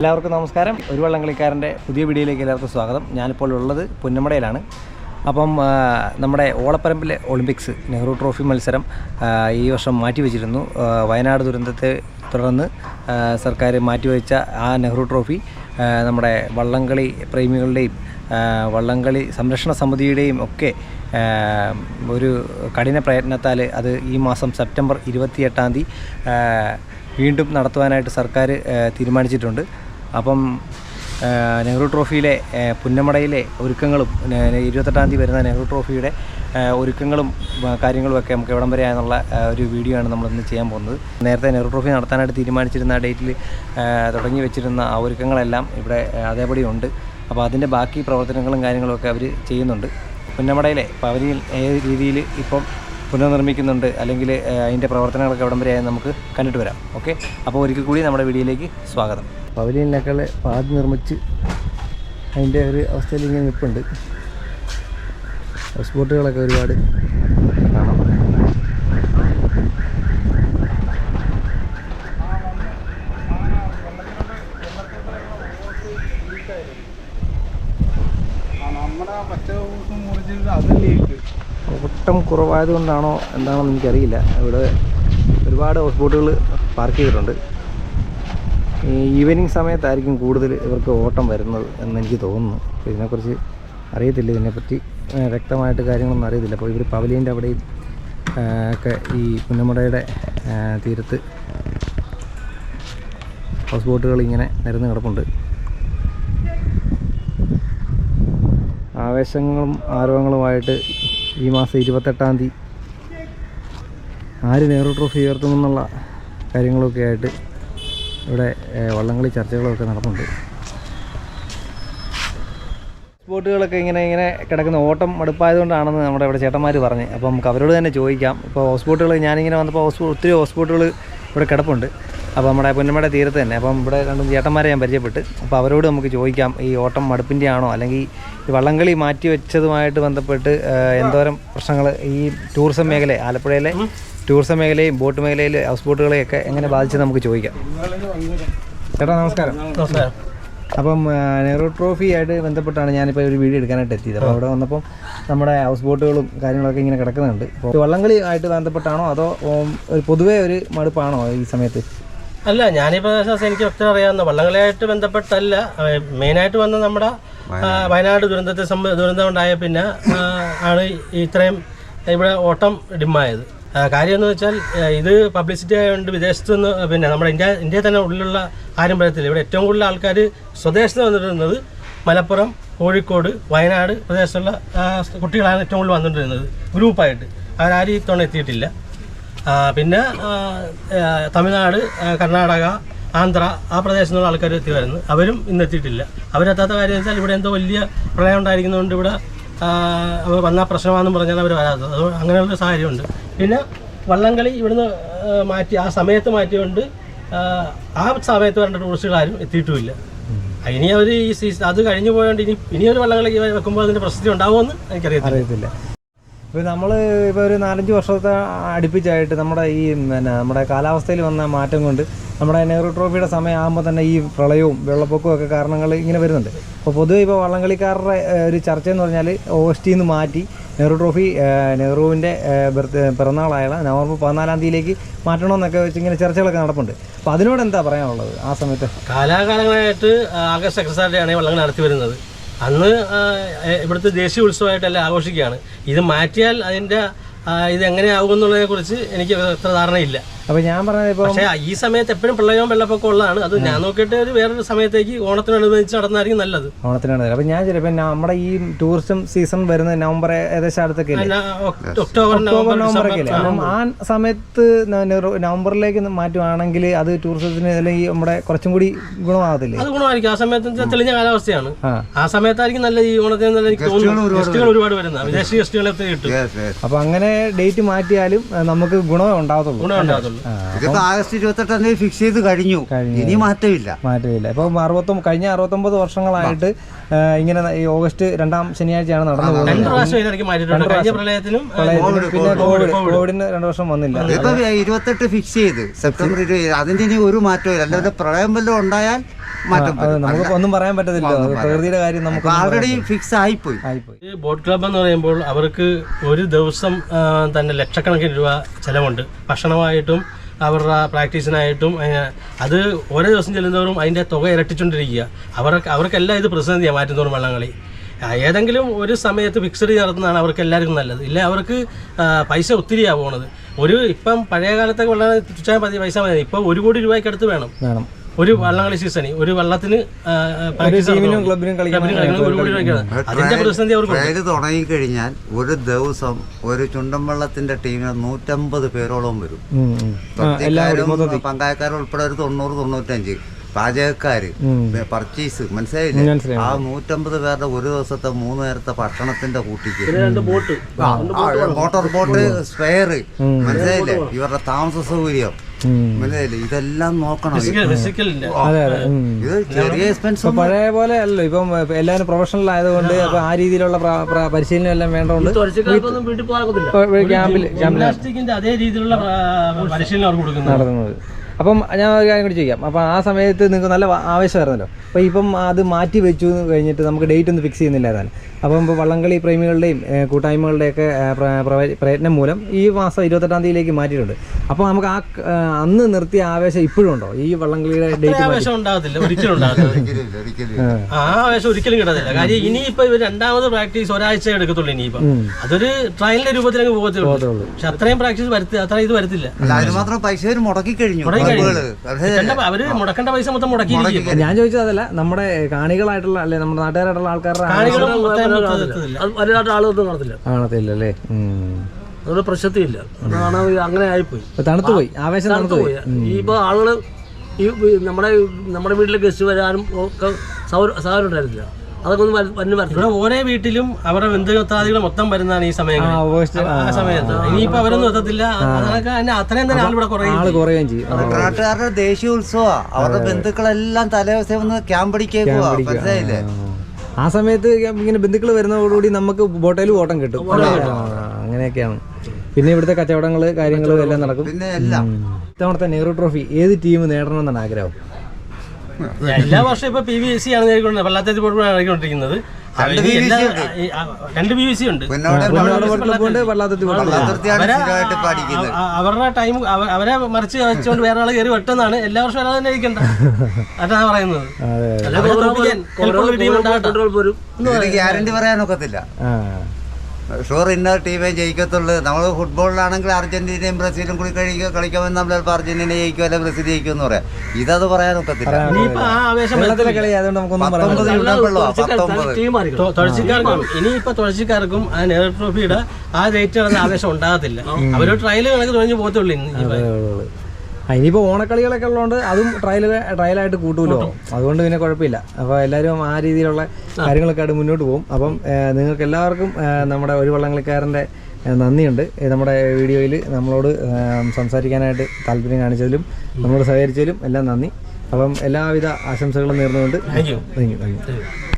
എല്ലാവർക്കും നമസ്കാരം. ഒരു വള്ളംകളിക്കാരന്റെ പുതിയ വീഡിയോയിലേക്ക് എല്ലാവർക്കും സ്വാഗതം. ഞാനിപ്പോൾ ഉള്ളത് പുന്നമടയിലാണ്. അപ്പം നമ്മുടെ ഓളപ്പറമ്പിലെ ഒളിമ്പിക്സ് നെഹ്റു ട്രോഫി മത്സരം ഈ വർഷം മാറ്റിവെച്ചിരുന്നു. വെച്ചിരുന്നു വയനാട് ദുരന്തത്തെ തുടർന്ന് സർക്കാർ മാറ്റിവെച്ച ആ നെഹ്റു ട്രോഫി നമ്മുടെ വള്ളംകളി പ്രേമികളുടെയും വള്ളംകളി സംരക്ഷണ സമിതിയുടെയും ഒക്കെ ഒരു കഠിന പ്രയത്നത്താൽ അത് ഈ മാസം സെപ്റ്റംബർ ഇരുപത്തിയെട്ടാം തീയതി വീണ്ടും നടത്തുവാനായിട്ട് സർക്കാർ തീരുമാനിച്ചിട്ടുണ്ട്. അപ്പം നെഹ്റു ട്രോഫിയിലെ പുന്നമടയിലെ ഒരുക്കങ്ങളും ഇരുപത്തെട്ടാം തീയതി വരുന്ന നെഹ്റു ട്രോഫിയുടെ ഒരുക്കങ്ങളും കാര്യങ്ങളും കാര്യങ്ങളുമൊക്കെ നമുക്ക് എവിടം വരെ എന്നുള്ള ഒരു വീഡിയോ ആണ് നമ്മളിന്ന് ചെയ്യാൻ പോകുന്നത്. നേരത്തെ നെഹ്റു ട്രോഫി നടത്താനായിട്ട് തീരുമാനിച്ചിരുന്ന ഡേറ്റിൽ തുടങ്ങി വെച്ചിരുന്ന ആ ഒരുക്കങ്ങളെല്ലാം ഇവിടെ അതേപടി ഉണ്ട്. അപ്പോൾ അതിന്റെ ബാക്കി പ്രവർത്തനങ്ങളും കാര്യങ്ങളുമൊക്കെ അവർ ചെയ്യുന്നുണ്ട്. പുന്നമടയിലെ പവനിയിൽ ഏത് രീതിയിൽ ഇപ്പം പുനർനിർമ്മിക്കുന്നുണ്ട് അല്ലെങ്കിൽ അതിന്റെ പ്രവർത്തനങ്ങളൊക്കെ എവിടം വരെയായി നമുക്ക് കണ്ടിട്ട് വരാം. ഓക്കെ? അപ്പോൾ ഒരിക്കൽ കൂടി നമ്മുടെ വീഡിയോയിലേക്ക് സ്വാഗതം. പവലിയനിലൊക്കെ പാതി നിർമ്മിച്ച് അതിന്റെ ഒരു അവസ്ഥയിൽ ഇങ്ങനെ നിൽപ്പുണ്ട്. ഹൗസ് ബോട്ടുകളൊക്കെ ഒരുപാട് കാണാം ഓട്ടം കുറവായതുകൊണ്ടാണോ എന്താണെന്ന് എനിക്കറിയില്ല. ഇവിടെ ഒരുപാട് ഹൗസ് ബോട്ടുകൾ പാർക്ക് ചെയ്തിട്ടുണ്ട്. ഈവനിങ് സമയത്തായിരിക്കും കൂടുതൽ ഇവർക്ക് ഓട്ടം വരുന്നത് എന്ന് എനിക്ക് തോന്നുന്നു. അപ്പോൾ ഇതിനെക്കുറിച്ച് അറിയത്തില്ല. ഇതിനെപ്പറ്റി വ്യക്തമായിട്ട് കാര്യങ്ങളൊന്നും അറിയത്തില്ല. അപ്പോൾ ഇവർ പവലിയന്റെ അവിടെ ഒക്കെ ഈ പുന്നമുടയുടെ തീരത്ത് ഹൗസ് ബോട്ടുകൾ ഇങ്ങനെ നിരന്ന് കിടപ്പുണ്ട്. ആവേശങ്ങളും ആരവങ്ങളുമായിട്ട് ഈ മാസം ഇരുപത്തെട്ടാം തീയതി ആര് നെഹ്റു ട്രോഫി ഉയർത്തുമെന്നുള്ള കാര്യങ്ങളൊക്കെ ആയിട്ട് ഇവിടെ വള്ളംകളി ചർച്ചകളൊക്കെ നടക്കുന്നുണ്ട് ബോട്ടുകളൊക്കെ ഇങ്ങനെ ഇങ്ങനെ കിടക്കുന്ന ഓട്ടം മടുപ്പായതുകൊണ്ടാണെന്ന് നമ്മുടെ ഇവിടെ ചേട്ടന്മാർ പറഞ്ഞ്. അപ്പം നമുക്ക് അവരോട് തന്നെ ചോദിക്കാം. ഇപ്പോൾ ഹൗസ് ബോട്ടുകൾ ഞാനിങ്ങനെ വന്നപ്പോൾ ഹൗസ് ഒത്തിരി ഹൗസ് ബോട്ടുകൾ ഇവിടെ കിടപ്പുണ്ട്. അപ്പോൾ നമ്മുടെ പൊന്നമ്മയുടെ തീരത്ത് തന്നെ. അപ്പം ഇവിടെ രണ്ടും ചേട്ടന്മാരെ ഞാൻ പരിചയപ്പെട്ട്. അപ്പോൾ അവരോട് നമുക്ക് ചോദിക്കാം ഈ ഓട്ടം മടുപ്പിന്റെ ആണോ? അല്ലെങ്കിൽ ഈ വള്ളംകളി മാറ്റി വെച്ചതുമായിട്ട് ബന്ധപ്പെട്ട് എന്തോരം പ്രശ്നങ്ങൾ ഈ ടൂറിസം മേഖല ആലപ്പുഴയിലെ ടൂറിസം മേഖലയും ബോട്ട് മേഖലയിൽ ഹൗസ് ബോട്ടുകളെയൊക്കെ എങ്ങനെ ബാധിച്ചത് നമുക്ക് ചോദിക്കാം. ചേട്ടാ നമസ്കാരം. നമസ്കാരം. അപ്പം നെഹ്റു ട്രോഫി ആയിട്ട് ബന്ധപ്പെട്ടാണ് ഞാനിപ്പോൾ ഒരു വീഡിയോ എടുക്കാനായിട്ട് എത്തിയത്. അപ്പോൾ അവിടെ വന്നപ്പം നമ്മുടെ ഹൗസ് ബോട്ടുകളും കാര്യങ്ങളൊക്കെ ഇങ്ങനെ കിടക്കുന്നുണ്ട്. അപ്പോൾ വള്ളംകളി ആയിട്ട് ബന്ധപ്പെട്ടാണോ അതോ ഒരു പൊതുവേ ഒരു മടുപ്പാണോ ഈ സമയത്ത്? അല്ല ഞാനിപ്പോൾ എനിക്ക് ഒത്തിരി അറിയാവുന്ന വള്ളംകളിയായിട്ട് ബന്ധപ്പെട്ടല്ല. മെയിനായിട്ട് വന്ന നമ്മുടെ വയനാട്. ദുരന്തത്തെ സംബ ദുരന്തം ഉണ്ടായ പിന്നെ ആണ് ഇത്രയും ഇവിടെ ഓട്ടം ഡിമ്മായത്. കാര്യം എന്ന് വെച്ചാൽ ഇത് പബ്ലിസിറ്റി ആയതുകൊണ്ട് വിദേശത്തു നിന്ന് പിന്നെ നമ്മുടെ ഇന്ത്യ ഇന്ത്യ തന്നെ ഉള്ളിലുള്ള ആരും പറയത്തില്ല. ഇവിടെ ഏറ്റവും കൂടുതൽ ആൾക്കാർ സ്വദേശത്ത് വന്നിരുന്നത് മലപ്പുറം കോഴിക്കോട് വയനാട് പ്രദേശത്തുള്ള കുട്ടികളാണ് ഏറ്റവും കൂടുതൽ വന്നിട്ടിരുന്നത് ഗ്രൂപ്പായിട്ട്. അവരാരും ഇത്തവണ എത്തിയിട്ടില്ല. ആ, പിന്നെ തമിഴ്നാട് കർണാടക ആന്ധ്ര ആ പ്രദേശത്തു നിന്നുള്ള ആൾക്കാർ എത്തി വരുന്നു. അവരും ഇന്ന് എത്തിയിട്ടില്ല. അവരെത്താത്ത കാര്യം വെച്ചാൽ ഇവിടെ എന്തോ വലിയ പ്രളയം ഉണ്ടായിരിക്കുന്നതുകൊണ്ട് ഇവിടെ ആ, അവർ വന്ന പ്രശ്നമാണെന്ന് പറഞ്ഞാൽ അവർ വരാത്തത്. അങ്ങനെയുള്ള സാഹചര്യമുണ്ട്. പിന്നെ വള്ളംകളി ഇവിടുന്ന് മാറ്റി ആ സമയത്ത് മാറ്റിയോണ്ട് ആ, സമയത്ത് വരേണ്ട ടൂറിസ്റ്റുകൾ ആരും എത്തിയിട്ടുമില്ല. ഇനി അവർ ഈ സീസൺ അത് കഴിഞ്ഞു പോയോണ്ട് ഇനി ഇനിയൊരു വള്ളംകളി വെക്കുമ്പോൾ അതിന്റെ പ്രസിദ്ധി ഉണ്ടാവുമെന്ന് എനിക്കറിയത്തില്ല. ഇപ്പോൾ നമ്മൾ ഇപ്പോൾ ഒരു നാലഞ്ച് വർഷത്തെ അടുപ്പിച്ചായിട്ട് നമ്മുടെ ഈ പിന്നെ നമ്മുടെ കാലാവസ്ഥയിൽ വന്ന മാറ്റം കൊണ്ട് നമ്മുടെ നെഹ്റു ട്രോഫിയുടെ സമയമാകുമ്പോൾ തന്നെ ഈ പ്രളയവും വെള്ളപ്പൊക്കവും ഒക്കെ കാരണങ്ങൾ ഇങ്ങനെ വരുന്നുണ്ട്. അപ്പോൾ പൊതുവെ ഇപ്പോൾ വള്ളംകളിക്കാരുടെ ഒരു ചർച്ച എന്ന് പറഞ്ഞാൽ ഓഗസ്റ്റിൽ നിന്ന് മാറ്റി നെഹ്റു ട്രോഫി നെഹ്റുവിന്റെ ബർത്ത് പിറന്നാളായ നവംബർ പതിനാലാം തീയതിയിലേക്ക് മാറ്റണമെന്നൊക്കെ വെച്ച് ഇങ്ങനെ ചർച്ചകളൊക്കെ നടപ്പുണ്ട്. അപ്പോൾ അതിനോട് എന്താ പറയാനുള്ളത് ആ സമയത്ത്? കാലാകാലങ്ങളായിട്ട് ആഗസ്റ്റ് സെക്രട്ടറിയാണ് വള്ളങ്ങൾ നടത്തി വരുന്നത്. അന്ന് ഇവിടുത്തെ ദേശീയ ഉത്സവമായിട്ടെല്ലാം ആഘോഷിക്കുകയാണ്. ഇത് മാറ്റിയാൽ അതിന്റെ ഇത് എങ്ങനെയാകുമെന്നുള്ളതിനെക്കുറിച്ച് എനിക്ക് അത്ര ധാരണയില്ല. അപ്പോൾ ഞാൻ പറഞ്ഞത് ഇപ്പൊ പക്ഷേ ഈ സമയത്ത് എപ്പോഴും പ്രളയവും വെള്ളപ്പൊക്കം ഉള്ളതാണ്. അത് ഞാൻ നോക്കിയിട്ട് ഒരു വേറൊരു സമയത്തേക്ക് ഓണത്തിനനുബന്ധിച്ച് നടന്നായിരിക്കും നല്ലത്. ഓണത്തിനാണ്. അപ്പൊ ഞാൻ ചിലപ്പോൾ നമ്മുടെ ഈ ടൂറിസം സീസൺ വരുന്നത് നവംബർ ഏകദേശം അടുത്തൊക്കെ അല്ലേ? ഒക്ടോബർ ഒക്ടോബർ നവംബർ നവംബർ ഒക്കെ അല്ലേ? അപ്പം ആ സമയത്ത് നവംബറിലേക്ക് മാറ്റുവാണെങ്കിൽ അത് ടൂറിസത്തിന് അല്ലെങ്കിൽ നമ്മുടെ കുറച്ചും കൂടി ഗുണമാകത്തില്ലേ? അത് ഗുണമായിരിക്കും. ആ സമയത്ത് തെളിഞ്ഞ കാലാവസ്ഥയാണ്. ആ. സമയത്തായിരിക്കും നല്ല ഈ ഓണത്തിന് നല്ല എനിക്ക് തോന്നുന്നു ഗസ്റ്റുകൾ ഒരുപാട് വരുന്ന വിദേശി ഗസ്റ്റുകളെ കിട്ടും. അപ്പൊ അങ്ങനെ ഡേറ്റ് മാറ്റിയാലും നമുക്ക് ഗുണമേ ഉണ്ടാകത്തുള്ളൂ. ഗുണമേ ഉണ്ടാകത്തുള്ളൂ. ഇതിപ്പോ ആഗസ്റ്റ് ഇരുപത്തെട്ടാം തീയതി ഫിക്സ് ചെയ്ത് കഴിഞ്ഞു. ഇനി മാറ്റമില്ല. മാറ്റമില്ല. ഇപ്പൊ അറുപത്തി കഴിഞ്ഞ അറുപത്തൊമ്പത് വർഷങ്ങളായിട്ട് ഇങ്ങനെ ഈ ഓഗസ്റ്റ് രണ്ടാം ശനിയാഴ്ചയാണ് നടന്നു പോകുന്നത്. പിന്നെ കോവിഡ് കോവിഡിന് രണ്ടു വർഷം വന്നില്ല. ഇതിപ്പോ ഇരുപത്തെട്ട് ഫിക്സ് ചെയ്ത്. സെപ്റ്റംബർ ഇരുപത് അതിന്റെ ഇനി ഒരു മാറ്റവും ഇല്ല. അല്ലാതെ പ്രളയം വല്ലതും ഉണ്ടായാൽ നമുക്ക് ഒന്നും പറയാൻ പറ്റത്തില്ല. പ്രകൃതിയുടെ കാര്യം നമുക്ക് ആൾറെഡി ഫിക്സ് ആയിപ്പോയി. പോയി ഈ ബോട്ട് ക്ലബ് എന്ന് പറയുമ്പോൾ അവർക്ക് ഒരു ദിവസം തന്നെ ലക്ഷക്കണക്കിന് രൂപ ചെലവുണ്ട്. ഭക്ഷണമായിട്ടും അവരുടെ പ്രാക്ടീസിനായിട്ടും അത് ഓരോ ദിവസം ചെല്ലുന്നവരും അതിന്റെ തുക ഇരട്ടിച്ചുകൊണ്ടിരിക്കുക. അവർക്ക് അവർക്കെല്ലാം ഇത് പ്രതിസന്ധിയാണ് മാറ്റുന്നവരും വള്ളംകളി. ഏതെങ്കിലും ഒരു സമയത്ത് ഫിക്സഡ് നടത്തുന്നതാണ് അവർക്ക് എല്ലാവർക്കും നല്ലത്. ഇല്ല അവർക്ക് പൈസ ഒത്തിരിയാണ് പോകുന്നത് ഒരു ഇപ്പം പഴയ കാലത്തൊക്കെ വളരെ തുച്ഛമായ പതി- പൈസ മതി. ഇപ്പം ഒരു കോടി രൂപയ്ക്ക് അടുത്ത് വേണം. വേണം. ഒരു വള്ളംകളി സീസണിൽ ഒരു വള്ളത്തിന് ടീമിനും ക്ലബിനും കളിക്കണം ഒരു കോടി രൂപയ്ക്കാണ് അതിന്റെ പ്രതിസന്ധി അവർക്ക് ട്രയൽ തുടങ്ങിക്കഴിഞ്ഞാൽ ഒരു ദിവസം ഒരു ചുണ്ടൻ വള്ളത്തിന്റെ ടീമിന് നൂറ്റമ്പത് പേരോളം വരും. പങ്കായക്കാരും ഉൾപ്പെടെ ഒരു തൊണ്ണൂറ് തൊണ്ണൂറ്റഞ്ച് പാചകക്കാര്. പർച്ചേസ്. മനസ്സിലായില്ലേ? ആ നൂറ്റമ്പത് പേരുടെ ഒരു ദിവസത്തെ മൂന്ന് നേരത്തെ ഭക്ഷണത്തിന്റെ കൂട്ടിക്ക്. Motor boat spare. മനസ്സിലായില്ലേ? ഇവരുടെ താമസ സൗകര്യം. മനസ്സിലായില്ലേ? ഇതെല്ലാം നോക്കണം. ഇത് ചെറിയ എക്സ്പെൻസ് പഴയ പോലെ അല്ല. ഇപ്പം എല്ലാവരും പ്രൊഫഷണൽ ആയതുകൊണ്ട് അപ്പൊ ആ രീതിയിലുള്ള പ്ര- പ്ര- പരിശീലനം എല്ലാം വേണ്ടതുകൊണ്ട് ക്യാമ്പിൽ ക്യാമ്പിൽ അതേ രീതിയിലുള്ള പരിശീലനം നടത്തുന്നത്. അപ്പം ഞാൻ ഒരു കാര്യം കൂടി ചോദിക്കാം. അപ്പം ആ സമയത്ത് നിങ്ങൾക്ക് നല്ല ആവശ്യമായിരുന്നല്ലോ ആവേശമായിരുന്നല്ലോ. അപ്പോൾ ഇപ്പം അത് മാറ്റി വെച്ചു എന്ന് കഴിഞ്ഞിട്ട് നമുക്ക് ഡേറ്റ് ഒന്നും ഫിക്സ് ചെയ്യുന്നില്ലായിരുന്നു. അപ്പം ഇപ്പോൾ വള്ളംകളി പ്രേമികളുടെയും കൂട്ടായ്മകളുടെയൊക്കെ പ്രയത്നം മൂലം ഈ മാസം ഇരുപത്തെട്ടാം തീയതിയിലേക്ക് മാറ്റിയിട്ടുണ്ട്. അപ്പോൾ നമുക്ക് ആ അന്ന് നിർത്തിയ ആവേശം ഇപ്പോഴും ഉണ്ടോ? ഈ വള്ളംകളിയുടെ ഡേറ്റ് ആവേശം ഉണ്ടാകത്തില്ല ഒരിക്കലും ഉണ്ടാകത്തില്ല. ആ ആവേശം ഒരിക്കലും കിട്ടത്തില്ല. കാര്യം ഇനിയിപ്പോ ഇവർ രണ്ടാമത് പ്രാക്ടീസ് ഒരാഴ്ച എടുക്കത്തുള്ളൂ ഇനിയിപ്പോ. അതൊരു ട്രയലിന്റെ രൂപത്തിലേക്ക് പോകത്തുള്ളൂ. പക്ഷെ അത്രയും പ്രാക്ടീസ് വരുത്തി അത്ര ഇത് വരത്തില്ല. അല്ല മാത്രം പൈസ മുടക്കി കഴിഞ്ഞു അവർ മുടക്കേണ്ട പൈസ മൊത്തം മുടക്കി ഞാൻ ചോദിച്ചതല്ല അതല്ല നമ്മുടെ കാണികളായിട്ടുള്ള അല്ലെ നമ്മുടെ നാട്ടുകാരായിട്ടുള്ള ആൾക്കാരുടെ കാണത്തില്ല. കാണത്തില്ലല്ലേ? അതുകൊണ്ട് പ്രശസ്തിയില്ല അതാണ് അങ്ങനെ ആയിപ്പോയി. തണുത്തു പോയി. ആവേശം തണുത്തു പോയി. ഇപ്പൊ ഇപ്പോൾ ആളുകൾ ഈ നമ്മുടെ നമ്മുടെ വീട്ടിലെ ഗസ്റ്റ് വരാനും ഒക്കെ സൗകര്യം ഉണ്ടായിരുന്നില്ല. അതൊക്കെ ഒന്ന് വന്നു വരത്തില്ല ഓരോ വീട്ടിലും അവരുടെ ബന്ധുത്താദികൾ മൊത്തം വരുന്നതാണ് ഈ സമയം ആ സമയത്ത്. ഇനിയിപ്പോ അവരൊന്നും എത്തത്തില്ല. അതൊക്കെ അത്രയും തന്നെ ആളിവിടെ കുറയും ആൾ കുറയുകയും ചെയ്യും. നാട്ടുകാരുടെ ദേശീയ ഉത്സവമാ. അവരുടെ ബന്ധുക്കളെല്ലാം തലേദിവസം വന്ന് ക്യാമ്പ് മനസ്സിലായില്ലേ? ആ സമയത്ത് ഇങ്ങനെ ബന്ധുക്കൾ വരുന്നതോടുകൂടി നമുക്ക് ബോട്ടയിൽ ഓട്ടം കിട്ടും. അങ്ങനെയൊക്കെയാണ് പിന്നെ ഇവിടുത്തെ കച്ചവടങ്ങൾ കാര്യങ്ങളും എല്ലാം നടക്കും പിന്നെ എല്ലാം. ഇത്തവണത്തെ നെഹ്റു ട്രോഫി ഏത് ടീം നേടണമെന്നാണ് ആഗ്രഹം എല്ലാ വർഷവും ഇപ്പൊ പി വി എസ് സി ആണ് നേടിക്കൊണ്ട് വല്ലാത്തത് നേടിക്കൊണ്ടിരിക്കുന്നത് രണ്ട് പി വി സി ഉണ്ട് അവരുടെ ടൈം അവരെ മറിച്ച് വെച്ചുകൊണ്ട് വേറെ ആൾ കയറി വെട്ടുന്നതാണ് എല്ലാ വർഷവും അല്ലാതെ തന്നെ ഇരിക്കണ്ട അതാണ് പറയുന്നത് ഗ്യാരണ്ടി പറയാനൊക്കത്തില്ല ആ ഷുവർ ഇന്ന ടീമേ ജയിക്കത്തുള്ളൂ. നമ്മൾ ഫുട്ബോളിലാണെങ്കിൽ അർജന്റീനയും ബ്രസീലും കൂടി കഴിക്കുക കളിക്കുമ്പോൾ നമ്മൾ ചിലപ്പോൾ അർജന്റീന ജയിക്കും അല്ലെങ്കിൽ ബ്രസീൽ ജയിക്കും എന്ന് പറയാം. ഇതത് പറയാൻ ഒക്കത്തില്ല. തുഴച്ചിക്കാർക്കും ഇനിയിപ്പോ തുഴച്ചിക്കാർക്കും ആ നെഹ്റു ട്രോഫിയുടെ ആ റേറ്റ് ആവേശം ഉണ്ടാകത്തില്ല. അവർ ട്രയൽ കണക്ക് തുഴഞ്ഞു പോകത്തുള്ളൂ ഇനി ഉള്ളൂ. ഇനിയിപ്പോ ഓണക്കളികളൊക്കെ ഉള്ളതുകൊണ്ട് അതും ട്രയൽ ട്രയലായിട്ട് കൂട്ടുമല്ലോ അതുകൊണ്ട് പിന്നെ കുഴപ്പമില്ല. അപ്പോൾ എല്ലാവരും ആ രീതിയിലുള്ള കാര്യങ്ങളൊക്കെ ആയിട്ട് മുന്നോട്ട് പോകും. അപ്പം നിങ്ങൾക്ക് എല്ലാവർക്കും നമ്മുടെ ഒരു വള്ളംകളിക്കാരന്റെ നന്ദിയുണ്ട്. നമ്മുടെ വീഡിയോയിൽ നമ്മളോട് സംസാരിക്കാനായിട്ട് താല്പര്യം കാണിച്ചതിലും നമ്മളോട് സഹകരിച്ചതിലും എല്ലാം നന്ദി. അപ്പം എല്ലാവിധ ആശംസകളും നേർന്നുകൊണ്ട് thank you thank you thank you